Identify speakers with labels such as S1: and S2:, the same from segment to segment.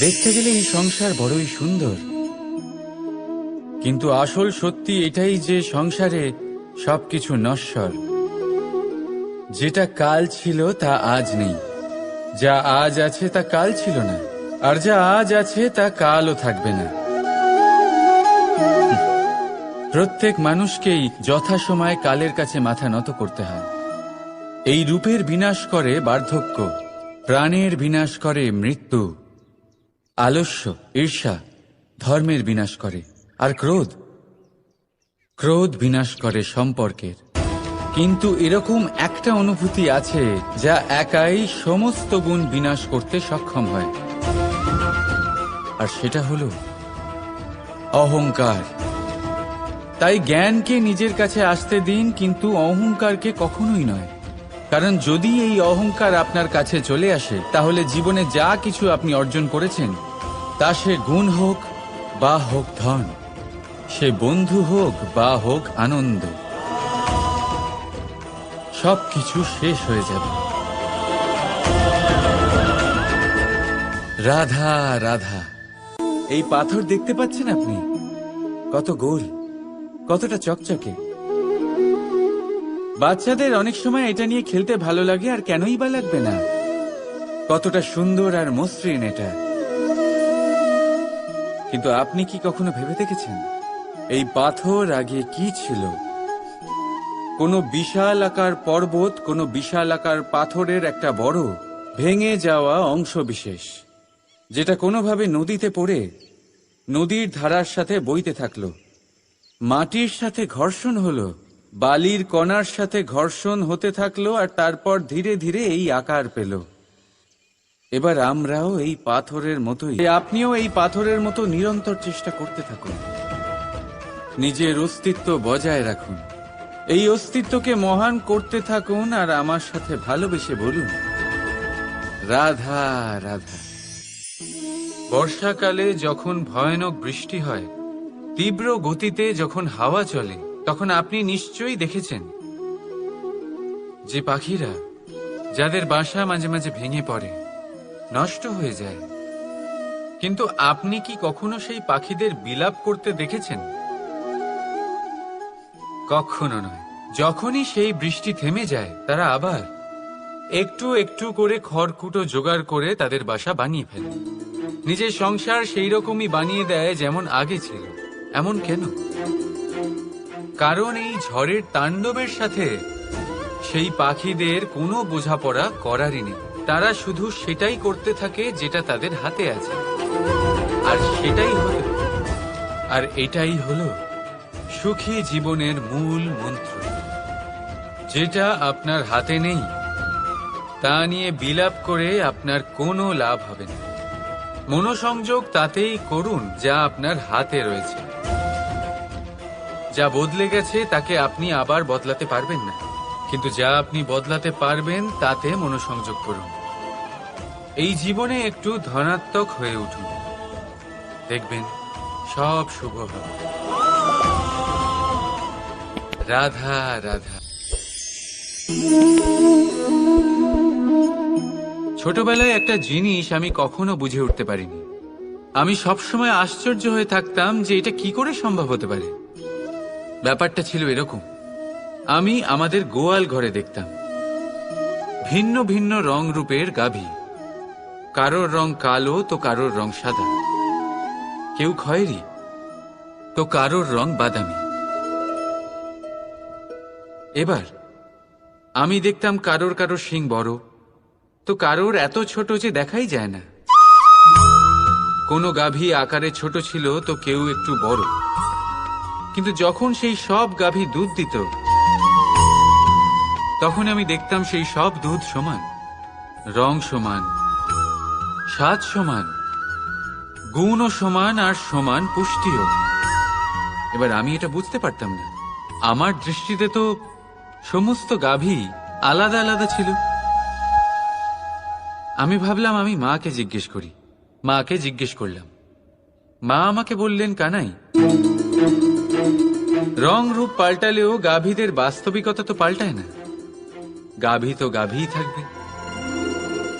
S1: দেখতে গেলে এই সংসার বড়ই সুন্দর। কিন্তু আসল সত্যি এটাই যে সংসারে সবকিছু নশ্বর। যেটা কাল ছিল, তা আজ নেই। যা আজ আছে, তা কাল ছিল না। আর যা আজ আছে, তা কালও থাকবে না। প্রত্যেক মানুষকেই যথাসময়ে কালের কাছে মাথা নত করতে হয়। এই রূপের বিনাশ করে বার্ধক্য, প্রাণের বিনাশ করে মৃত্যু। আলস্য, ঈর্ষা ধর্মের বিনাশ করে। আর ক্রোধ? ক্রোধ বিনাশ করে সম্পর্কের। কিন্তু এরকম একটা অনুভূতি আছে যা একাই সমস্ত গুণ বিনাশ করতে সক্ষম হয়। আর সেটা হলো অহংকার। তাই জ্ঞানকে নিজের কাছে আসতে দিন, কিন্তু অহংকারকে কখনোই নয়। কারণ যদি এই অহংকার আপনার কাছে চলে আসে, তাহলে জীবনে যা কিছু আপনি অর্জন করেছেন তা সে গুণ হোক বা হোক ধন, সে বন্ধু হোক বা হোক আনন্দ সব কিছু শেষ হয়ে যাবে। রাধা রাধা, এই পাথর দেখতে পাচ্ছেন আপনি? কত গোল, কতটা চকচকে। বাচ্চাদের অনেক সময় এটা নিয়ে খেলতে ভালো লাগে আর কেনই বা লাগবে না। কতটা সুন্দর আর মসৃণ এটা। কিন্তু আপনি কি কখনো ভেবে দেখেছেন? এই পাথর আগে কি ছিল? কোনো বিশাল আকার পর্বত, কোনো বিশাল আকার পাথরের একটা বড়, ভেঙে যাওয়া অংশ বিশেষ, যেটা কোনোভাবে নদীতে পড়ে, নদীর ধারার সাথে বইতে থাকল। মাটির সাথে ঘর্ষণ হলো, বালির কণার সাথে ঘর্ষণ হতে থাকল, আর তারপর ধীরে ধীরে এই আকার পেল। এবার আমরাও এই পাথরের মতোই। আপনিও এই পাথরের মতো নিরন্তর চেষ্টা করতে থাকুন। নিজের অস্তিত্ব বজায় রাখুন। এই অস্তিত্বকে মহান করতে থাকুন আর আমার সাথে ভালোবেসে বলুন। রাধা রাধা। বর্ষাকালে যখন ভয়ানক বৃষ্টি হয় তীব্র গতিতে যখন হাওয়া চলে তখন আপনি নিশ্চয়ই দেখেছেন যে পাখিরা যাদের বাসা মাঝে মাঝে ভেঙে পড়ে নষ্ট হয়ে যায়। কিন্তু আপনি কি কখনো সেই পাখিদের বিলাপ করতে দেখেছেন? কখনো নয়। যখনই সেই বৃষ্টি থেমে যায়, তারা আবার একটু একটু করে খড়কুটো জোগাড় করে তাদের বাসা বানিয়ে ফেলে। নিজের সংসার সেই রকমই বানিয়ে দেয় যেমন আগে ছিল। এমন কেন? কারণ এই ঝড়ের তাণ্ডবের সাথে সেই পাখিদের কোনো বোঝাপড়া করারই নেই। তারা শুধু সেটাই করতে থাকে যেটা তাদের হাতে আছে। আর সেটাই হলো, আর এটাই হলো সুখী জীবনের মূল মন্ত্র। যেটা আপনার হাতে নেই, তা নিয়ে বিলাপ করে আপনার কোনো লাভ হবে না। মনোসংযোগ তাতেই করুন যা আপনার হাতে রয়েছে। যা বদলে গেছে তাকে আপনি আবার বদলাতে পারবেন না। কিন্তু যা আপনি বদলাতে পারবেন তাতে মনোসংযোগ করুন। এই জীবনে একটু ধনাত্মক হয়ে উঠুন। দেখবেন, সব শুভ হবে। রাধা রাধা। ছোটবেলায় একটা জিনিস আমি কখনো বুঝে উঠতে পারিনি। আমি সবসময় আশ্চর্য হয়ে থাকতাম যে এটা কি করে সম্ভব হতে পারে। ব্যাপারটা ছিল এরকম। আমি আমাদের গোয়াল ঘরে দেখতাম। ভিন্ন ভিন্ন রং রূপের গাভী। কারোর রং কালো, তো কারোর রং সাদা। কেউ খয়েরি, তো কারোর রং বাদামি। এবার, আমি দেখতাম কারোর কারোর শিং বড়, তো কারোর এত ছোট যে দেখাই যায় না। কোনো গাভী আকারে ছোট ছিল, তো কেউ একটু বড়। কিন্তু যখন সেই সব গাভী দুধ দিত, তখন আমি দেখতাম সেই সব দুধ সমান, রং সমান। স্বাদ সমান। গুণও সমান আর সমান পুষ্টিও। এবার আমি এটা বুঝতে পারতাম না। আমার দৃষ্টিতে তো সমস্ত গাভী আলাদা আলাদা ছিল। আমি ভাবলাম আমি মাকে জিজ্ঞেস করি। মাকে জিজ্ঞেস করলাম, মা আমাকে বললেন কানাই, রং রূপ পাল্টালেও গাভীদের বাস্তবিকতা তো পাল্টায় না। গাভী তো গাভীই থাকবে।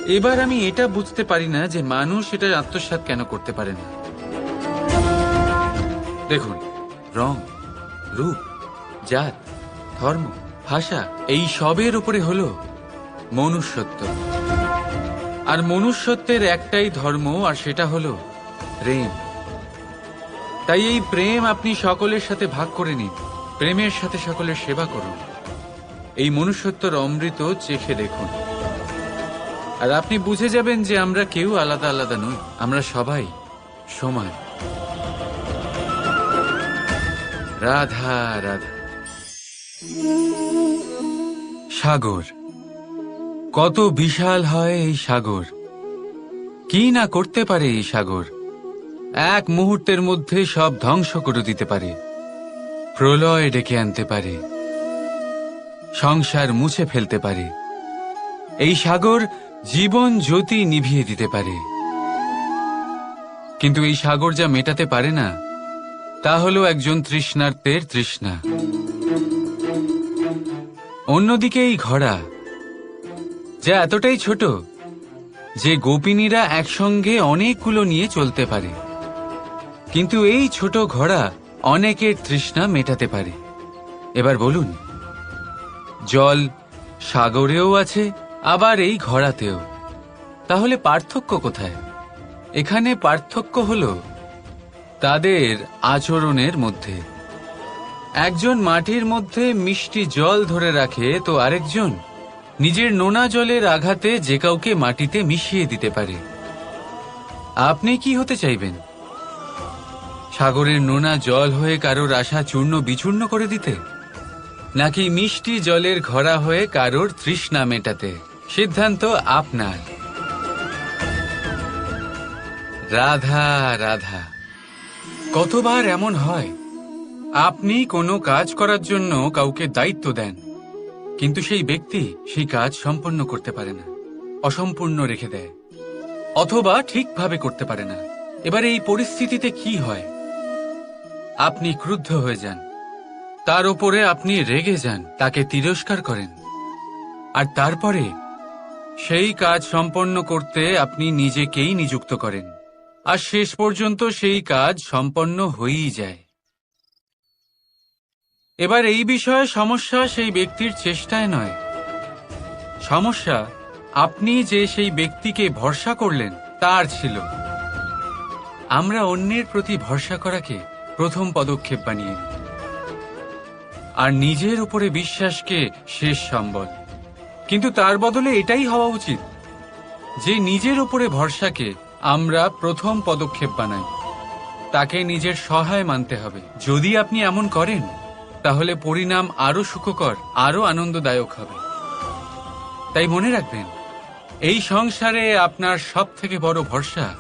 S1: এবার আমি এটা বুঝতে পারি না যে মানুষ এটা আত্মসাৎ কেন করতে পারে না। দেখুন, রং, রূপ, জাত, ধর্ম, ভাষা, এই সবের উপরে হলো মনুষ্যত্ব। আর মনুষ্যত্বের একটাই ধর্ম, আর সেটা হলো প্রেম। তাই এই প্রেম আপনি সকলের সাথে ভাগ করে নিন, প্রেমের সাথে সকলের সেবা করুন। এই মনুষ্যত্বর অমৃত চেখে দেখুন। আর আপনি বুঝে যাবেন যে আমরা কেউ আলাদা আলাদা নই, আমরা সবাই সমান রাধা রাধা। সাগর, কত বিশাল হয় এই সাগর। কি না করতে পারে এই সাগর? এক মুহূর্তের মধ্যে সব ধ্বংস করে দিতে পারে। প্রলয় ডেকে আনতে পারে। সংসার মুছে ফেলতে পারে। এই সাগর জীবন জ্যোতি নিভিয়ে দিতে পারে। কিন্তু এই সাগর যা মেটাতে পারে না, তা হলো একজন তৃষ্ণার্তের তৃষ্ণা। অন্যদিকে এই ঘোড়া, যা এতটাই ছোট যে গোপিনীরা একসঙ্গে অনেকগুলো নিয়ে চলতে পারে। কিন্তু এই ছোট ঘোড়া অনেকের তৃষ্ণা মেটাতে পারে। এবার বলুন, জল সাগরেও আছে আবার এই ঘোড়াতেও। তাহলে পার্থক্য কোথায়? এখানে পার্থক্য হল তাদের আচরণের মধ্যে। একজন মাটির মধ্যে মিষ্টি জল ধরে রাখে তো আরেকজন নিজের নোনা জলের আঘাতে যে কাউকে মাটিতে মিশিয়ে দিতে পারে। আপনি কি হতে চাইবেন? সাগরের নোনা জল হয়ে কারোর আশা চূর্ণ বিচূর্ণ করে দিতে? নাকি মিষ্টি জলের ঘরা হয়ে কারোর তৃষ্ণা মেটাতে? সিদ্ধান্ত আপনার। রাধা রাধা, কতবার এমন হয়? আপনি কোনো কাজ করার জন্য কাউকে দায়িত্ব দেন, কিন্তু সেই ব্যক্তি সেই কাজ সম্পন্ন করতে পারে না, অসম্পূর্ণ রেখে দেয়, অথবা ঠিকভাবে করতে পারে না। এবার এই পরিস্থিতিতে কি হয়? আপনি ক্রুদ্ধ হয়ে যান। তার উপরে আপনি রেগে যান, তাকে তিরস্কার করেন। আর তারপরে সেই কাজ সম্পন্ন করতে আপনি নিজেকেই নিযুক্ত করেন। আর শেষ পর্যন্ত সেই কাজ সম্পন্ন হয়েই যায়। এবার এই বিষয়ে সমস্যা সেই ব্যক্তির চেষ্টায় নয়। সমস্যা, আপনি যে সেই ব্যক্তিকে ভরসা করলেন, তার ছিল। আমরা অন্যের প্রতি ভরসা করাকে প্রথম পদক্ষেপ বানিয়ে আর নিজের উপরে বিশ্বাসকে শেষ সম্বল। কিন্তু তার বদলে এটাই হওয়া উচিত যে নিজের উপরে ভরসাকে আমরা প্রথম পদক্ষেপ বানাই। তাকে নিজের সহায় মানতে হবে। যদি আপনি এমন করেন, তাহলে পরিণাম আরও সুখকর আরও আনন্দদায়ক হবে। তাই মনে রাখবেন, এই সংসারে আপনার সব থেকে বড় ভরসা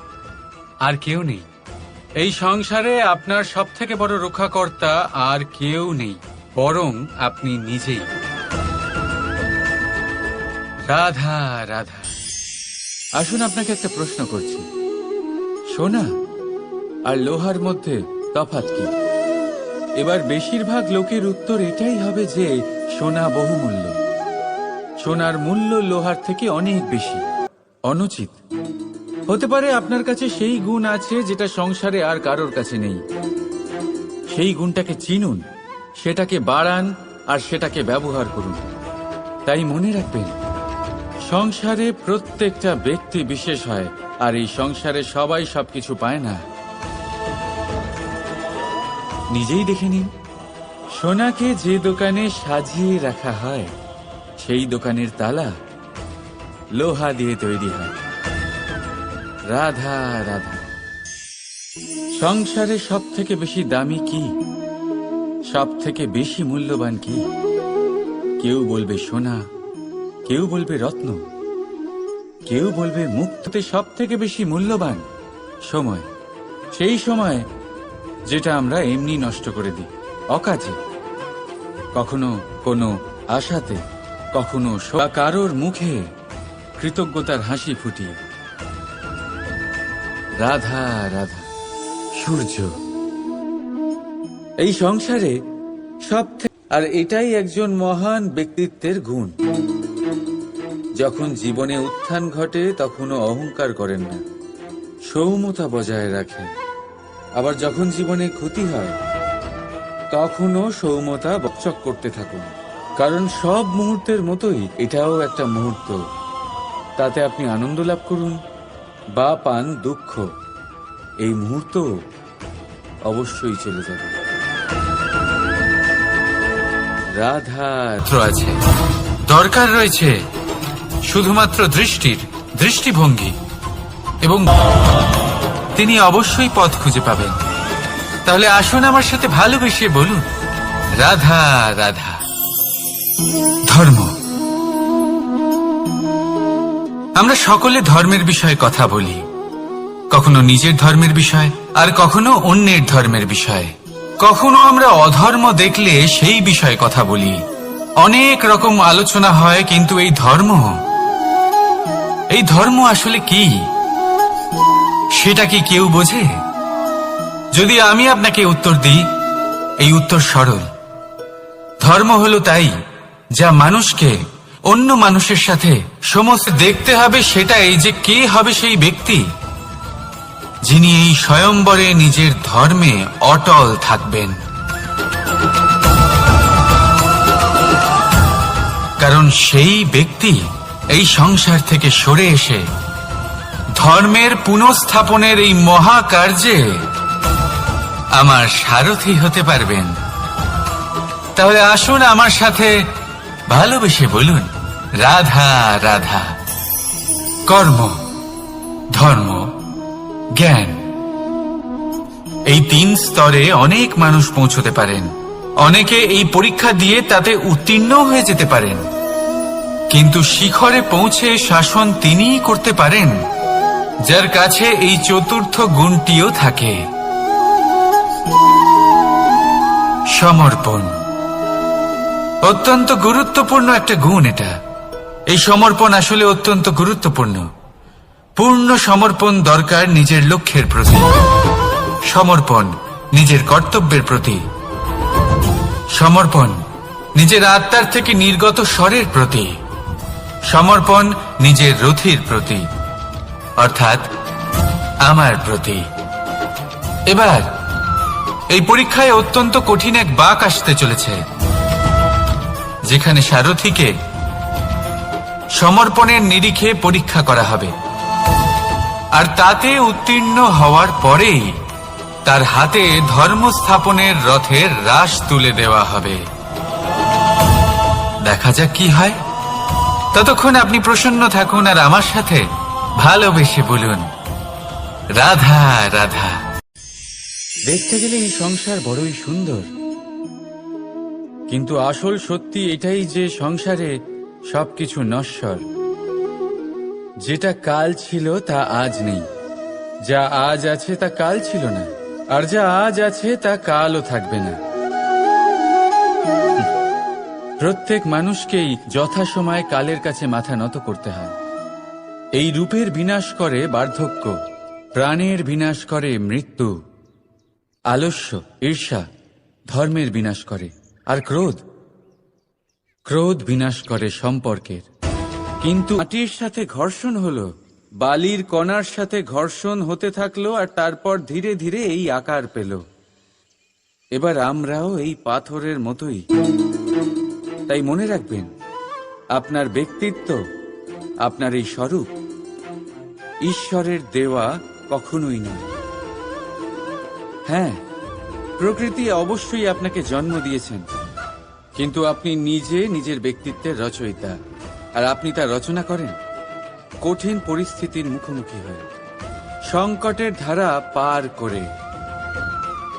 S1: আর কেউ নেই। এই সংসারে আপনার সব থেকে বড় রক্ষাকর্তা আর কেউ নেই, বরং আপনি নিজেই। রাধা রাধা। আসুন আপনাকে একটা প্রশ্ন করছি। সোনা, আর লোহার মধ্যে তফাৎ কি? এবার বেশিরভাগ লোকের উত্তর এটাই হবে যে, সোনা বহুমূল্য। সোনার মূল্য লোহার থেকে অনেক বেশি। অনুচিত। হতে পারে আপনার কাছে সেই গুণ আছে যেটা সংসারে আর কারোর কাছে নেই। সেই গুণটাকে চিনুন, সেটাকে বাড়ান, আর সেটাকে ব্যবহার করুন। তাই মনে রাখবেন সংসারে প্রত্যেকটা ব্যক্তি বিশেষ হয়, আর এই সংসারে সবাই সবকিছু পায় না। নিজেই দেখে নিন। সোনাকে যে দোকানে সাজিয়ে রাখা হয়, সেই দোকানের তালা লোহা দিয়ে তৈরি হয়। রাধা রাধা। সংসারে সব থেকে বেশি দামি কি? সব থেকে বেশি মূল্যবান কি? কেউ বলবে সোনা কেউ বলবে রত্ন, কেউ বলবে মুক্ততে সব থেকে বেশি মূল্যবান সময়। সেই সময় যেটা আমরা এমনি নষ্ট করে দিই, অকাজে। কখনো কোনো আশাতে, কখনো কারোর মুখে কৃতজ্ঞতার হাসি ফুটিয়ে। রাধা রাধা, সূর্য। এই সংসারে সব আর এটাই একজন মহান ব্যক্তিত্বের গুণ। যখন জীবনে উত্থান ঘটে, তখনও অহংকার করেন না। সৌমতা বজায় রাখেন আবার যখন জীবনে ক্ষতি হয়, তখনও সৌমতা বকচক করতে থাকুন। কারণ সব মুহূর্তের মতোই এটাও একটা মুহূর্ত। তাতে আপনি আনন্দ লাভ করুন বা পান দুঃখ। এই মুহূর্ত অবশ্যই চলে যাবে। রাধা আছে দরকার রয়েছে। শুধুমাত্র দৃষ্টির, দৃষ্টিভঙ্গি। এবং তিনি অবশ্যই পথ খুঁজে পাবেন। তাহলে আসুন আমার সাথে ভালোবেসে বলুন, রাধা রাধা। ধর্ম। আমরা সকলে ধর্মের বিষয়ে কথা বলি। কখনো নিজের ধর্মের বিষয়, আর কখনো অন্যের ধর্মের বিষয়ে। কখনো আমরা অধর্ম দেখলে সেই বিষয়ে কথা বলি। অনেক রকম আলোচনা হয়, কিন্তু এই ধর্ম এই ধর্ম আসলে কি? সেটা কি কেউ বোঝে? যদি আমি আপনাকে উত্তর দিই, এই উত্তর সরল। ধর্ম হলো তাই, যা মানুষকে অন্য মানুষের সাথে সমস্ত দেখতে হবে সেটাই যে কে হবে সেই ব্যক্তি, যিনি এই স্বয়ম্বরে নিজের ধর্মে অটল থাকবেন। কারণ সেই ব্যক্তি এই সংসার থেকে সরে এসে ধর্মের পুনঃস্থাপনের এই মহাকার্যে আমার সারথি হতে পারবেন। তাহলে আসুন আমার সাথে ভালোবেসে বলুন, রাধা রাধা। কর্ম, ধর্ম, জ্ঞান, এই তিন স্তরে অনেক মানুষ পৌঁছতে পারেন। অনেকে এই পরীক্ষা দিয়ে তাতে উত্তীর্ণ হয়ে যেতে পারেন। কিন্তু শিখরে পৌঁছে শাসন তিনিই করতে পারেন, যার কাছে এই চতুর্থ গুণটিও থাকে। সমর্পণ। অত্যন্ত গুরুত্বপূর্ণ একটা গুণ এটা। এই সমর্পণ আসলে অত্যন্ত গুরুত্বপূর্ণ। পূর্ণ সমর্পণ দরকার নিজের লক্ষ্যের প্রতি। সমর্পণ নিজের কর্তব্যের প্রতি। সমর্পণ নিজের আত্মার থেকে নির্গত স্বরের প্রতি। সমর্পণ নিজের রথির প্রতি, অর্থাৎ আমার প্রতি। এবার, এই পরীক্ষায় অত্যন্ত কঠিন এক বাক আসতে চলেছে, যেখানে সারথীকে সমর্পণের নিরিখে পরীক্ষা করা হবে। আর তাতে উত্তীর্ণ হওয়ার পরেই তার হাতে ধর্ম স্থাপনের রথের রাস তুলে দেওয়া হবে। দেখা যাক কি হয়। ততক্ষণ আপনি প্রসন্ন থাকুন আর আমার সাথে ভালোবেসে বলুন, রাধা রাধা। দেখতে গেলে এই সংসার বড়ই সুন্দর। কিন্তু আসল সত্যি এটাই যে সংসারে সবকিছু নশ্বর। যেটা কাল ছিল, তা আজ নেই। যা আজ আছে, তা কাল ছিল না। আর যা আজ আছে, তা কালও থাকবে না। প্রত্যেক মানুষকেই যথাসময়ে কালের কাছে মাথা নত করতে হয়। এই রূপের বিনাশ করে বার্ধক্য, প্রাণের বিনাশ করে মৃত্যু, আলস্য, ঈর্ষা, ধর্মের বিনাশ করে, আর ক্রোধ ক্রোধ বিনাশ করে সম্পর্কের। কিন্তু মাটির সাথে ঘর্ষণ হলো, বালির কণার সাথে ঘর্ষণ হতে থাকল, আর তারপর ধীরে ধীরে এই আকার পেল। এবার আমরাও এই পাথরের মতোই। তাই মনে রাখবেন, আপনার ব্যক্তিত্ব, আপনার এই স্বরূপ ঈশ্বরের দেওয়া কখনোই নয়। হ্যাঁ প্রকৃতি অবশ্যই আপনাকে জন্ম দিয়েছেন, কিন্তু আপনি নিজে নিজের ব্যক্তিত্বের রচয়িতা, আর আপনি তা রচনা করেন। কঠিন পরিস্থিতির মুখোমুখি হয়ে, সংকটের ধারা পার করে।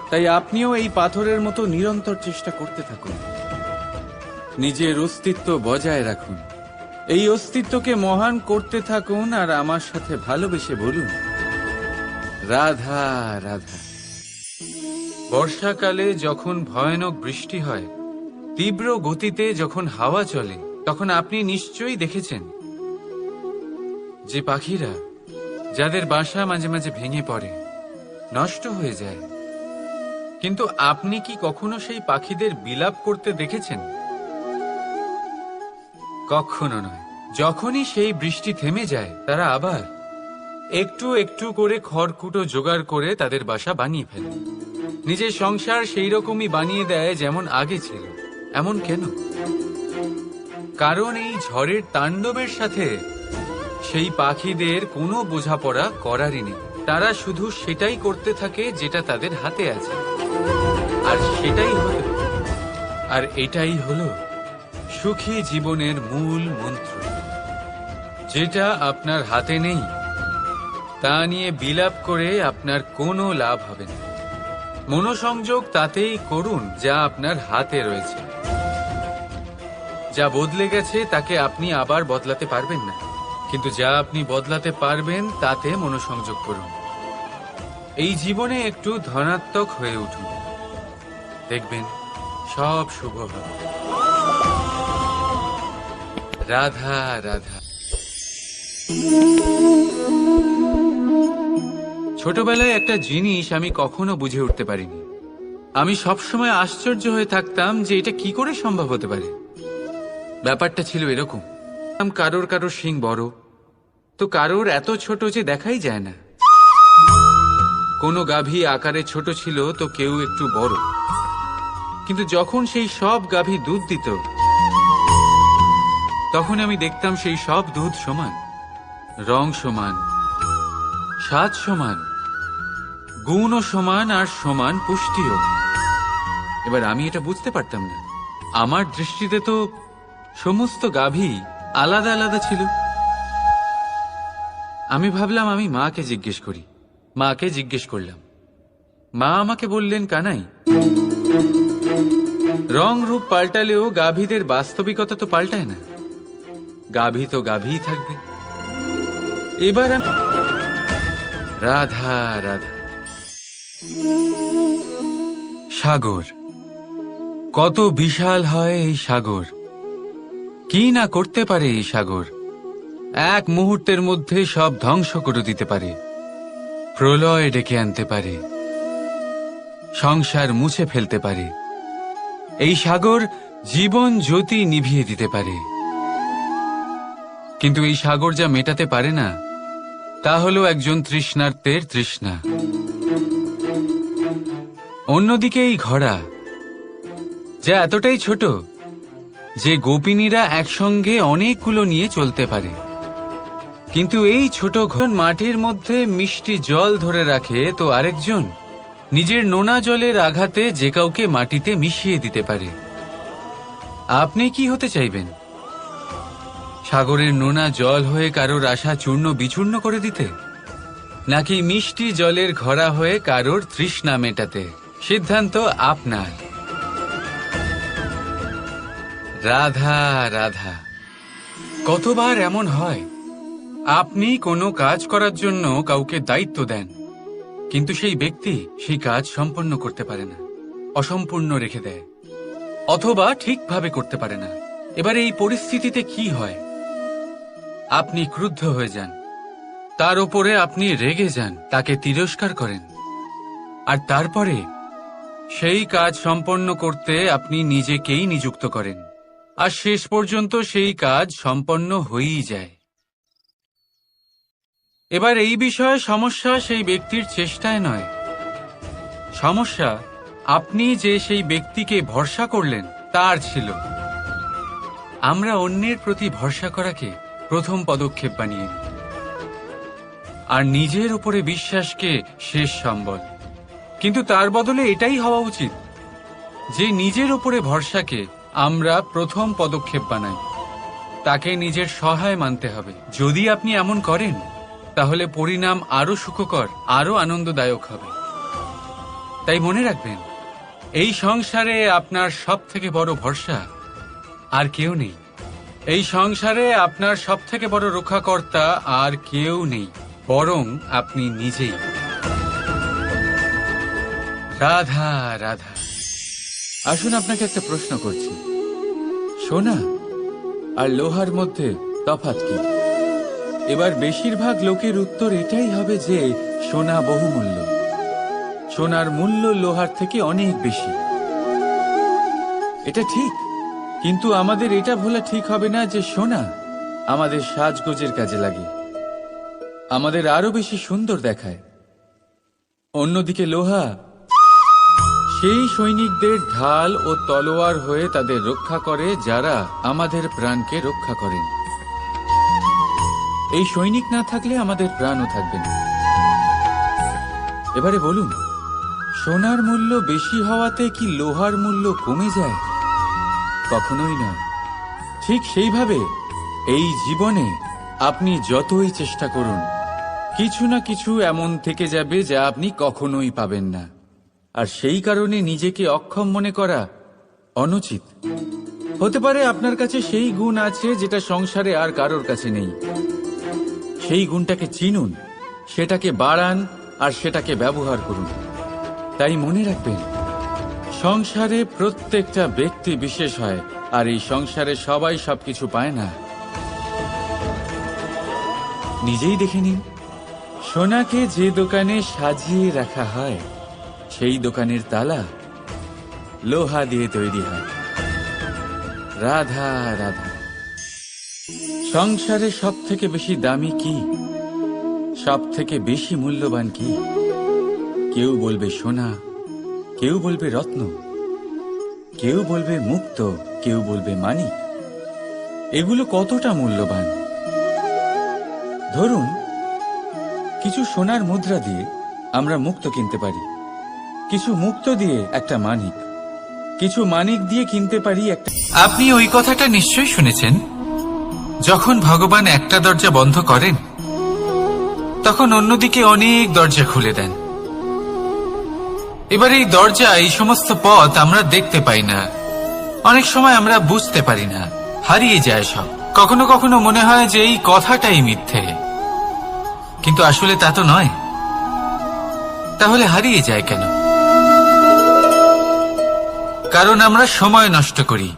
S1: তাই আপনিও এই পাথরের মতো নিরন্তর চেষ্টা করতে থাকুন। নিজের অস্তিত্ব বজায় রাখুন। এই অস্তিত্বকে মহান করতে থাকুন আর আমার সাথে ভালোবেসে বলুন, রাধা রাধা। বর্ষাকালে যখন ভয়ানক বৃষ্টি হয়, তীব্র গতিতে যখন হাওয়া চলে, তখন আপনি নিশ্চয়ই দেখেছেন যে পাখিরা, যাদের বাসা মাঝে মাঝে ভেঙে পড়ে, নষ্ট হয়ে যায়। কিন্তু আপনি কি কখনো সেই পাখিদের বিলাপ করতে দেখেছেন? কখনো নয়। যখনই সেই বৃষ্টি থেমে যায়, তারা আবার একটু একটু করে খড়কুটো জোগাড় করে তাদের বাসা বানিয়ে ফেলে। নিজের সংসার সেই রকমই বানিয়ে দেয় যেমন আগে ছিল। এমন কেন? কারণ এই ঝড়ের তাণ্ডবের সাথে সেই পাখিদের কোনো বোঝাপড়া করারই নেই। তারা শুধু সেটাই করতে থাকে যেটা তাদের হাতে আছে। আর সেটাই হলো আর এটাই হলো সুখী জীবনের মূল মন্ত্র। যেটা আপনার হাতে নেই, তা নিয়ে বিলাপ করে আপনার কোনো লাভ হবে না। মনোসংযোগ তাতেই করুন যা আপনার হাতে রয়েছে। যা বদলে গেছে তাকে আপনি আবার বদলাতে পারবেন না। কিন্তু যা আপনি বদলাতে পারবেন, তাতে মনোসংযোগ করুন। এই জীবনে একটু ধনাত্মক হয়ে উঠুন। দেখবেন সব শুভ হবে। রাধা রাধা। ছোটবেলায় একটা জিনিস আমি কখনো বুঝে উঠতে পারিনি। আমি সবসময় আশ্চর্য হয়ে থাকতাম যে এটা কি করে সম্ভব হতে পারে। ব্যাপারটা ছিল এরকম। কারোর কারোর শিং বড়, তো কারোর এত ছোট যে দেখাই যায় না। কোনো গাভী আকারে ছোট ছিল, তো কেউ একটু বড়। কিন্তু যখন সেই সব গাভী দুধ দিত তখন আমি দেখতাম সেই সব দুধ সমান, রং সমান, স্বাদ সমান, গুণও সমান আর সমান পুষ্টিও। এবার আমি এটা বুঝতে পারতাম না। আমার দৃষ্টিতে তো সমস্ত গাভী আলাদা আলাদা ছিল। আমি ভাবলাম আমি মাকে জিজ্ঞেস করি, মাকে জিজ্ঞেস করলাম। মা আমাকে বললেন, কানাই, রং রূপ পাল্টালেও গাভীদের বাস্তবিকতা তো পাল্টায় না। গাভী তো গাভীই থাকবে। এবার রাধা রাধা। সাগর। কত বিশাল হয় এই সাগর। কি না করতে পারে এই সাগর? এক মুহূর্তের মধ্যে সব ধ্বংস করে দিতে পারে। প্রলয় ডেকে আনতে পারে। সংসার মুছে ফেলতে পারে। এই সাগর জীবন জ্যোতি নিভিয়ে দিতে পারে। কিন্তু এই সাগর যা মেটাতে পারে না, তা হলো একজন তৃষ্ণার্তের তৃষ্ণা। অন্যদিকে এই ঘোড়া, যা এতটাই ছোট যে গোপিনীরা একসঙ্গে অনেকগুলো নিয়ে চলতে পারে। কিন্তু এই ছোট ঘর মাটির মধ্যে মিষ্টি জল ধরে রাখে তো আরেকজন নিজের নোনা জলের আঘাতে যে কাউকে মাটিতে মিশিয়ে দিতে পারে। আপনি কি হতে চাইবেন? সাগরের নোনা জল হয়ে কারোর আশা চূর্ণ বিচূর্ণ করে দিতে? নাকি মিষ্টি জলের ঘরা হয়ে কারোর তৃষ্ণা মেটাতে? সিদ্ধান্ত আপনার। রাধা রাধা, কতবার এমন হয়? আপনি কোনো কাজ করার জন্য কাউকে দায়িত্ব দেন, কিন্তু সেই ব্যক্তি সেই কাজ সম্পন্ন করতে পারে না, অসম্পূর্ণ রেখে দেয়, অথবা ঠিকভাবে করতে পারে না। এবার এই পরিস্থিতিতে কি হয়? আপনি ক্রুদ্ধ হয়ে যান। তার উপরে আপনি রেগে যান, তাকে তিরস্কার করেন। আর তারপরে সেই কাজ সম্পন্ন করতে আপনি নিজেকেই নিযুক্ত করেন। আর শেষ পর্যন্ত সেই কাজ সম্পন্ন হয়েই যায়। এবার এই বিষয়ে সমস্যা সেই ব্যক্তির চেষ্টায় নয়। সমস্যা, আপনি যে সেই ব্যক্তিকে ভরসা করলেন, তার ছিল। আমরা অন্যের প্রতি ভরসা করাকে প্রথম পদক্ষেপ বানিয়ে আর নিজের উপরে বিশ্বাসকে শেষ সম্বল। কিন্তু তার বদলে এটাই হওয়া উচিত যে নিজের উপরে ভরসাকে আমরা প্রথম পদক্ষেপ বানাই। তাকে নিজের সহায় মানতে হবে। যদি আপনি এমন করেন, তাহলে পরিণাম আরও সুখকর আরও আনন্দদায়ক হবে। তাই মনে রাখবেন, এই সংসারে আপনার সব থেকে বড় ভরসা আর কেউ নেই। এই সংসারে আপনার সব থেকে বড় রক্ষাকর্তা আর কেউ নেই, বরং আপনি নিজেই। রাধা রাধা। আসুন আপনাকে একটা প্রশ্ন করছি। সোনা, আর লোহার মধ্যে তফাৎ কি? এবার বেশিরভাগ লোকের উত্তর এটাই হবে যে, সোনা বহুমূল্য। সোনার মূল্য লোহার থেকে অনেক বেশি। এটা ঠিক। কিন্তু আমাদের এটা ভোলা ঠিক হবে না যে সোনা আমাদের সাজগোজের কাজে লাগে। আমাদের আরও বেশি সুন্দর দেখায়। অন্যদিকে লোহা, সেই সৈনিকদের ঢাল ও তলোয়ার হয়ে তাদের রক্ষা করে যারা আমাদের প্রাণকে রক্ষা করেন। এই সৈনিক না থাকলে আমাদের প্রাণও থাকবে না। এবারে বলুন, সোনার মূল্য বেশি হওয়াতে কি লোহার মূল্য কমে যায়? কখনোই নয়। ঠিক সেইভাবে এই জীবনে আপনি যতই চেষ্টা করুন, কিছু না কিছু এমন থেকে যাবে যা আপনি কখনোই পাবেন না। আর সেই কারণে নিজেকে অক্ষম মনে করা অনুচিত। হতে পারে আপনার কাছে সেই গুণ আছে যেটা সংসারে আর কারোর কাছে নেই। সেই গুণটাকে চিনুন, সেটাকে বাড়ান আর সেটাকে ব্যবহার করুন। তাই মনে রাখবেন সংসারে প্রত্যেকটা ব্যক্তি বিশেষ হয়, আর এই সংসারে সবাই সবকিছু পায় না। নিজেই দেখে নিন, সোনাকে যে দোকানে সাজিয়ে রাখা হয়, সেই দোকানের তালা লোহা দিয়ে তৈরি হয়। রাধা রাধা। সংসারে সব থেকে বেশি দামি কি? সব থেকে বেশি মূল্যবান কি? কেউ বলবে সোনা কেউ বলবে রত্ন, কেউ বলবে মুক্ত, কেউ বলবে মানিক। এগুলো কতটা মূল্যবান? ধরুন, কিছু সোনার মুদ্রা দিয়ে আমরা মুক্ত কিনতে পারি। কিছু মুক্ত দিয়ে একটা মানিক, কিছু মানিক দিয়ে কিনতে পারি একটা
S2: আপনি ওই কথাটা নিশ্চয়ই শুনেছেন। যখন ভগবান একটা দরজা বন্ধ করেন, তখন অন্যদিকে অনেক দরজা খুলে দেন। এবার এই দরজা, এই সমস্ত পথ আমরা দেখতে পাই না। অনেক সময় আমরা বুঝতে পারি না, হারিয়ে যায় সব। কখনো কখনো মনে হয় যে এই কথাটাই মিথ্যে। কিন্তু আসলে তা তো নয়। তাহলে হারিয়ে যায় কেন? কারণ আমরা সময় নষ্ট করি।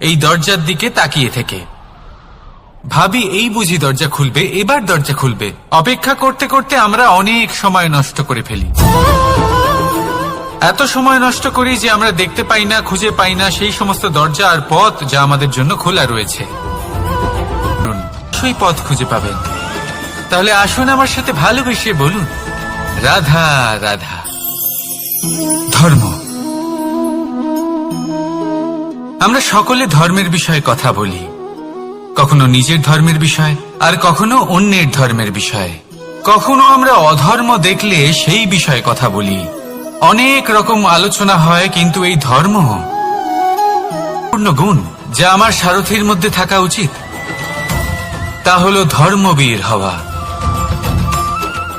S2: এই দরজার দিকে তাকিয়ে থেকে। ভাবি, এই বুঝি দরজা খুলবে, এবার দরজা খুলবে। অপেক্ষা করতে করতে আমরা অনেক সময় নষ্ট করে ফেলি। এত সময় নষ্ট করি যে আমরা দেখতে পাই না, খুঁজে পাই না সেই সমস্ত দরজা আর পথ যা আমাদের জন্য খোলা রয়েছে। সেই পথ খুঁজে পাবেন। তাহলে আসুন আমার সাথে ভালোবেসে বলুন, রাধা রাধা। ধর্ম। আমরা সকলে ধর্মের বিষয়ে কথা বলি। কখনো নিজের ধর্মের বিষয়, আর কখনো অন্যের ধর্মের বিষয়ে। কখনো আমরা অধর্ম দেখলে সেই বিষয়ে কথা বলি। অনেক রকম আলোচনা হয়, কিন্তু এই ধর্ম পূর্ণ গুণ যা আমার সারথীর মধ্যে থাকা উচিত। তা হলো ধর্মবীর হওয়া।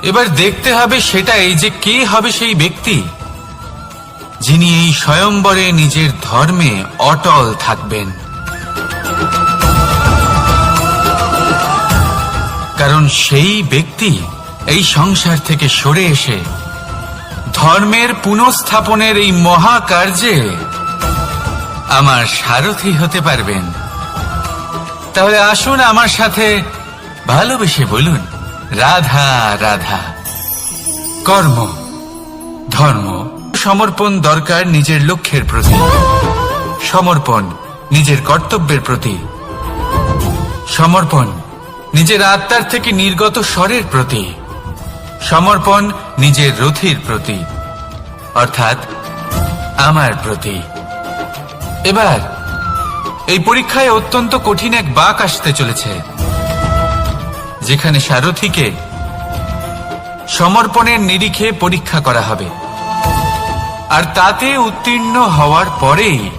S2: এবার দেখতে হবে সেটাই যে কে হবে সেই ব্যক্তি যিনি এই স্বয়ম্বরে নিজের ধর্মে অটল থাকবেন। কারণ সেই ব্যক্তি এই সংসার থেকে সরে এসে ধর্মের পুনঃস্থাপনের এই মহাকার্যে আমার সারথি হতে পারবেন। তাহলে আসুন আমার সাথে ভালোবেসে বলুন, রাধা রাধা। কর্ম, ধর্ম, সমর্পণ দরকার নিজের লক্ষ্যের প্রতি। সমর্পণ নিজের কর্তব্যের প্রতি। সমর্পণ নিজের আত্মার থেকে নির্গত স্বরের প্রতি। সমর্পণ নিজের রথির প্রতি। অর্থাৎ আমার প্রতি। এবার, এই পরীক্ষায় অত্যন্ত কঠিন এক বাক আসতে চলেছে, যেখানে সারথীকে সমর্পণের নিরিখে পরীক্ষা করা হবে। আর তাতে উত্তীর্ণ হওয়ার পরেই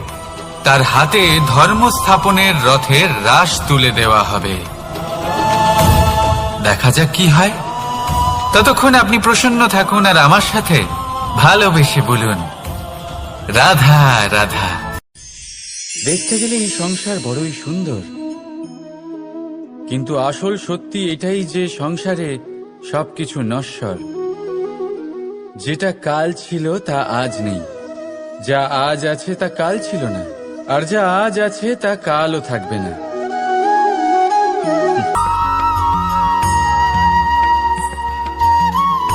S2: তার হাতে ধর্ম স্থাপনের রথের রাস তুলে দেওয়া হবে। দেখা যাক কি হয়। ততক্ষণ আপনি প্রসন্ন থাকুন আর আমার সাথে ভালোবেসে বলুন, রাধা রাধা।
S1: দেখতে গেলে এই সংসার বড়ই সুন্দর। কিন্তু আসল সত্যি এটাই যে সংসারে সবকিছু নশ্বর। যেটা কাল ছিল, তা আজ নেই। যা আজ আছে, তা কাল ছিল না। আর যা আজ আছে, তা কালও থাকবে না।